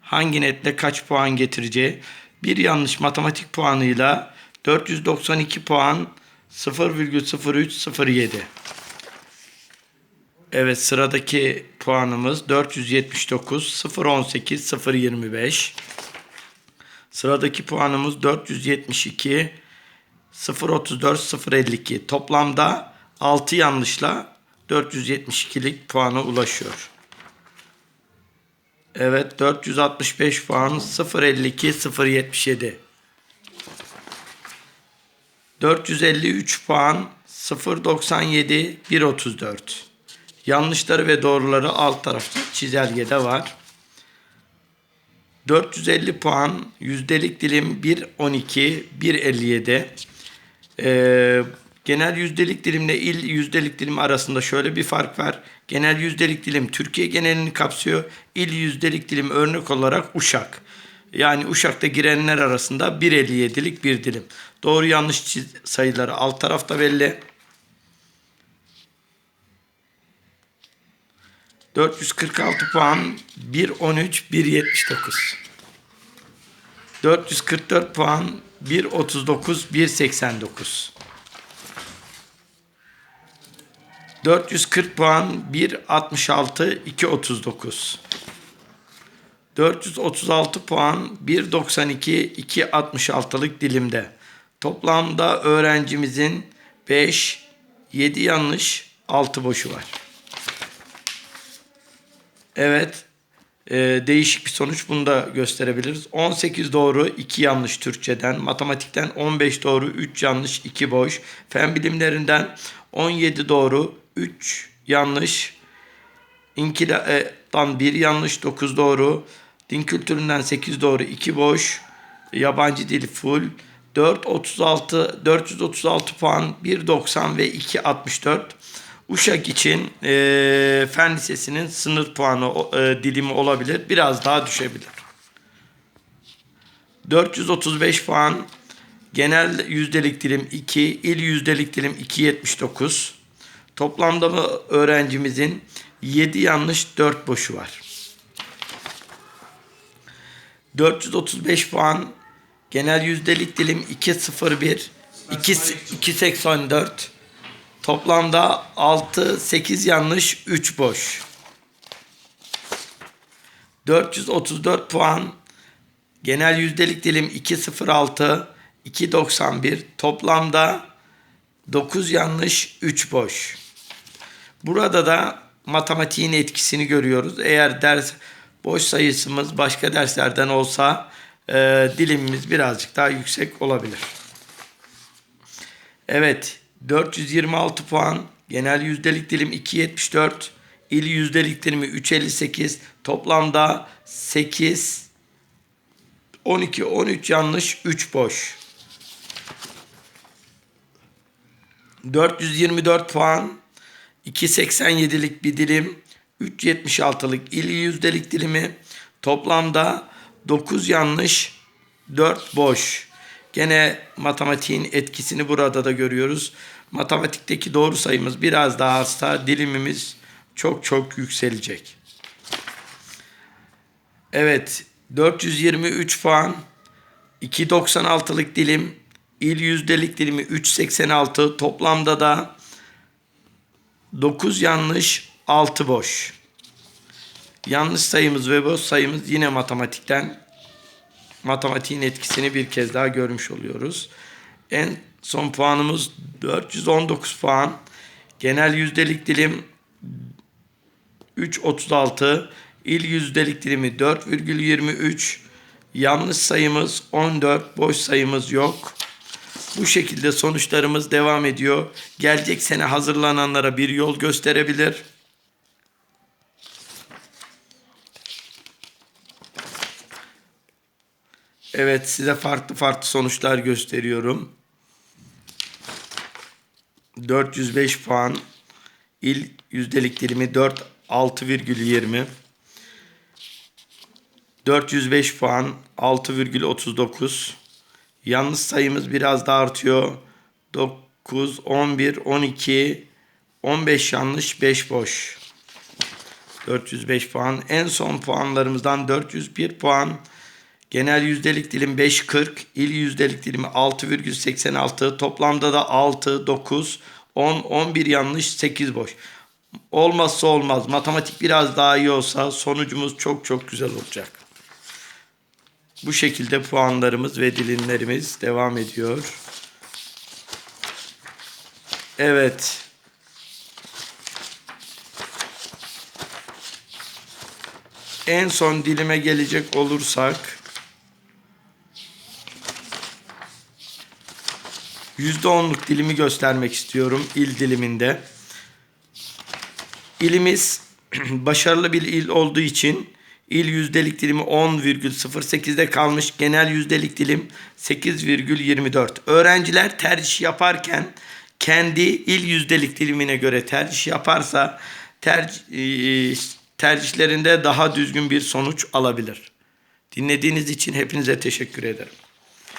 hangi netle kaç puan getireceği. Bir yanlış matematik puanıyla 492 puan 0,0307. Evet sıradaki puanımız 479 018 025. Sıradaki puanımız 472 034 052. Toplamda 6 yanlışla 472'lik puana ulaşıyor. Evet 465 puan 052 077. 453 puan 097 134. Yanlışları ve doğruları alt tarafta çizelgede var. 450 puan yüzdelik dilim 1.12 1.57. Ee, genel yüzdelik dilimle il yüzdelik dilim arasında şöyle bir fark var. Genel yüzdelik dilim Türkiye genelini kapsıyor. İl yüzdelik dilim örnek olarak Uşak. Yani Uşak'ta girenler arasında 1.57'lik bir dilim. Doğru yanlış sayıları alt tarafta belli. 446 puan 1.13 1.79. 444 puan 1.39 1.89. 440 puan 1.66 2.39. 436 puan 1.92 2.66'lık dilimde. Toplamda öğrencimizin 5, 7 yanlış, 6 boşu var. Evet. e, değişik bir sonuç. Bunu da gösterebiliriz. 18 doğru, 2 yanlış Türkçeden. Matematikten 15 doğru, 3 yanlış, 2 boş. Fen bilimlerinden 17 doğru, 3 yanlış. İnkila'dan 1 yanlış, 9 doğru. Din kültüründen 8 doğru, 2 boş. Yabancı dil full. 436 436 puan, 1.90 ve 2.64. Uşak için e, fen lisesinin sınır puanı e, dilimi olabilir. Biraz daha düşebilir. 435 puan. Genel yüzdelik dilim 2, il yüzdelik dilim 2.79. Toplamda mı öğrencimizin 7 yanlış 4 boşu var. 435 puan. Genel yüzdelik dilim 2.01, 2 2.84. Toplamda 6, 8 yanlış, 3 boş. 434 puan. Genel yüzdelik dilim 2.06, 2.91. Toplamda 9 yanlış, 3 boş. Burada da matematiğin etkisini görüyoruz. Eğer ders boş sayısımız başka derslerden olsa e, dilimimiz birazcık daha yüksek olabilir. Evet 426 puan. Genel yüzdelik dilim 2.74. İl yüzdelik dilimi 3.58. Toplamda 8, 12, 13 yanlış, 3 boş. 424 puan. 2.87'lik bir dilim. 3.76'lık il yüzdelik dilimi. Toplamda 9 yanlış, 4 boş. Gene matematiğin etkisini burada da görüyoruz. Matematikteki doğru sayımız biraz daha azsa dilimimiz çok çok yükselecek. Evet 423 puan 2.96'lık dilim il yüzdelik dilimi 3.86 toplamda da 9 yanlış 6 boş. Yanlış sayımız ve boş sayımız yine matematikten matematiğin etkisini bir kez daha görmüş oluyoruz. En son puanımız 419 puan. Genel yüzdelik dilim 3.36. İl yüzdelik dilimi 4,23. Yanlış sayımız 14. Boş sayımız yok. Bu şekilde sonuçlarımız devam ediyor. Gelecek sene hazırlananlara bir yol gösterebilir. Evet size farklı farklı sonuçlar gösteriyorum. 405 puan. İl yüzdelik dilimi 4 6,20. 405 puan 6,39. Yanlış sayımız biraz da artıyor. 9, 11, 12, 15 yanlış, 5 boş. 405 puan. En son puanlarımızdan 401 puan. Genel yüzdelik dilim 5.40, il yüzdelik dilimi 6,86, toplamda da 6, 9, 10, 11 yanlış, 8 boş. Olmazsa olmaz. Matematik biraz daha iyi olsa sonucumuz çok çok güzel olacak. Bu şekilde puanlarımız ve dilimlerimiz devam ediyor. Evet. En son dilime gelecek olursak %10'luk dilimi göstermek istiyorum il diliminde. İlimiz başarılı bir il olduğu için il yüzdelik dilimi 10,08'de kalmış. Genel yüzdelik dilim 8,24. Öğrenciler tercih yaparken kendi il yüzdelik dilimine göre tercih yaparsa tercih, e, tercihlerinde daha düzgün bir sonuç alabilir. Dinlediğiniz için hepinize teşekkür ederim.